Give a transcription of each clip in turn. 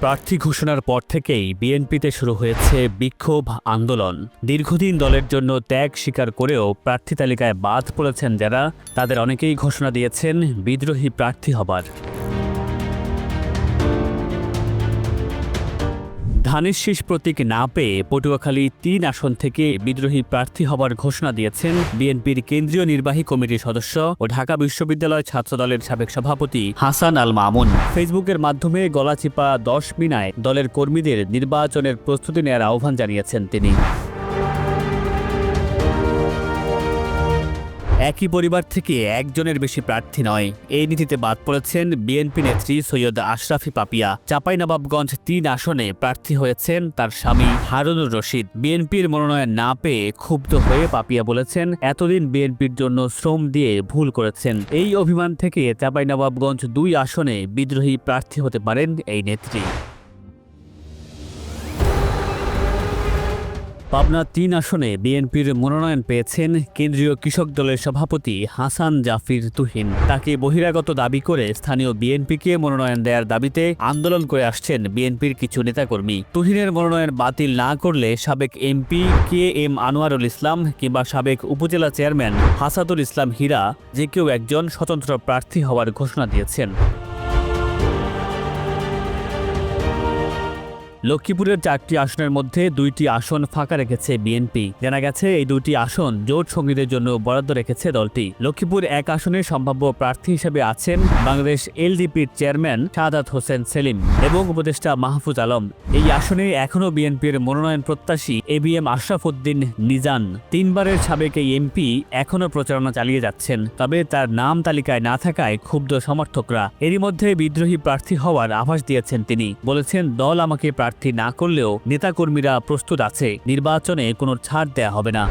প্রার্থী ঘোষণার পর থেকেই বিএনপিতে শুরু হয়েছে বিক্ষোভ আন্দোলন। দীর্ঘদিন দলের জন্য ত্যাগ স্বীকার করেও প্রার্থী তালিকায় বাদ পড়েছেন যারা। তাদের অনেকেই ঘোষণা দিয়েছেন বিদ্রোহী প্রার্থী হবার। ধানের শীষ প্রতীক না পেয়ে পটুয়াখালী তিন আসন থেকে বিদ্রোহী প্রার্থী হবার ঘোষণা দিয়েছেন বিএনপির কেন্দ্রীয় নির্বাহী কমিটির সদস্য ও ঢাকা বিশ্ববিদ্যালয় ছাত্রদলের সাবেক সভাপতি হাসান আল মামুন। ফেসবুকের মাধ্যমে গলাচিপা দশ মিনায় দলের কর্মীদের নির্বাচনের প্রস্তুতি নেয়ার আহ্বান জানিয়েছেন তিনি। একই পরিবার থেকে একজনের বেশি প্রার্থী নয়। এই নীতিতে বাদ পড়েছেন বিএনপি নেত্রী সৈয়দ আশরাফি পাপিয়া। চাঁপাইনবাবগঞ্জ তিন আসনে প্রার্থী হয়েছেন তার স্বামী হারুনুর রশিদ। বিএনপির মনোনয়ন না পেয়ে ক্ষুব্ধ হয়ে পাপিয়া বলেছেন, এতদিন বিএনপির জন্য শ্রম দিয়ে ভুল করেছেন। এই অভিমান থেকে চাঁপাইনবাবগঞ্জ দুই আসনে বিদ্রোহী প্রার্থী হতে পারেন এই নেত্রী। পাবনা তিন আসনে বিএনপির মনোনয়ন পেয়েছেন কেন্দ্রীয় কৃষক দলের সভাপতি হাসান জাফির তুহিন। তাকে বহিরাগত দাবি করে স্থানীয় বিএনপিকে মনোনয়ন দেওয়ার দাবিতে আন্দোলন করে আসছেন বিএনপির কিছু নেতাকর্মী। তুহিনের মনোনয়ন বাতিল না করলে সাবেক MP K M Anwarul Islam কিংবা সাবেক উপজেলা চেয়ারম্যান হাসাদুল ইসলাম হীরা যে কেউ একজন স্বতন্ত্র প্রার্থী হওয়ার ঘোষণা দিয়েছেন। লক্ষ্মীপুরের চারটি আসনের মধ্যে দুইটি আসন ফাঁকা রেখেছে বিএনপি। জানা গেছে, এই দুইটি আসন জোট সঙ্গীদের জন্য বরাদ্দ রেখেছে দলটি। লক্ষ্মীপুর এক আসনে সম্ভাব্য প্রার্থী হিসেবে আছেন বাংলাদেশ এলডিপির চেয়ারম্যান শাহাদাত হোসেন সেলিম এবং উপদেষ্টা মাহফুজ আলম। এই আসনে এখনও বিএনপির মনোনয়ন প্রত্যাশী A B M Ashraf Uddin Nizan. তিনবারের সাবেক এই এমপি এখনও প্রচারণা চালিয়ে যাচ্ছেন, তবে তার নাম তালিকায় না থাকায় ক্ষুব্ধ সমর্থকরা। এরই মধ্যে বিদ্রোহী প্রার্থী হওয়ার আভাস দিয়েছেন তিনি। বলেছেন, দল আমাকে প্রার্থী না করলেও নেতাকর্মীরা প্রস্তুত আছে নির্বাচনে কোনো ছাড় দেয়া হবে না।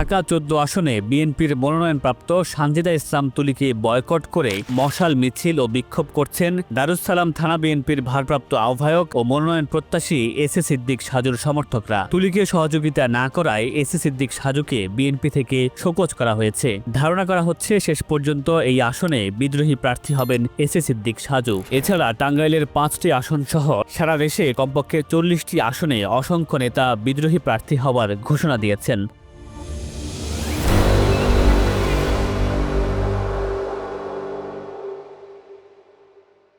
ঢাকা চোদ্দ আসনে বিএনপির মনোনয়নপ্রাপ্ত সানজিদা ইসলাম তুলিকে বয়কট করে মশাল মিছিল ও বিক্ষোভ করছেন দারুসালাম থানা বিএনপির ভারপ্রাপ্ত আহ্বায়ক ও মনোনয়ন প্রত্যাশী এস এ সিদ্দিক সাজুর সমর্থকরা। তুলিকে সহযোগিতা না করায় এস এ সিদ্দিক সাজুকে বিএনপি থেকে শোকজ করা হয়েছে। ধারণা করা হচ্ছে শেষ পর্যন্ত এই আসনে বিদ্রোহী প্রার্থী হবেন এস এ সিদ্দিক সাজু। এছাড়া টাঙ্গাইলের পাঁচটি আসন সহ সারা দেশে কমপক্ষে চল্লিশটি আসনে অসংখ্য নেতা বিদ্রোহী প্রার্থী হওয়ার ঘোষণা দিয়েছেন।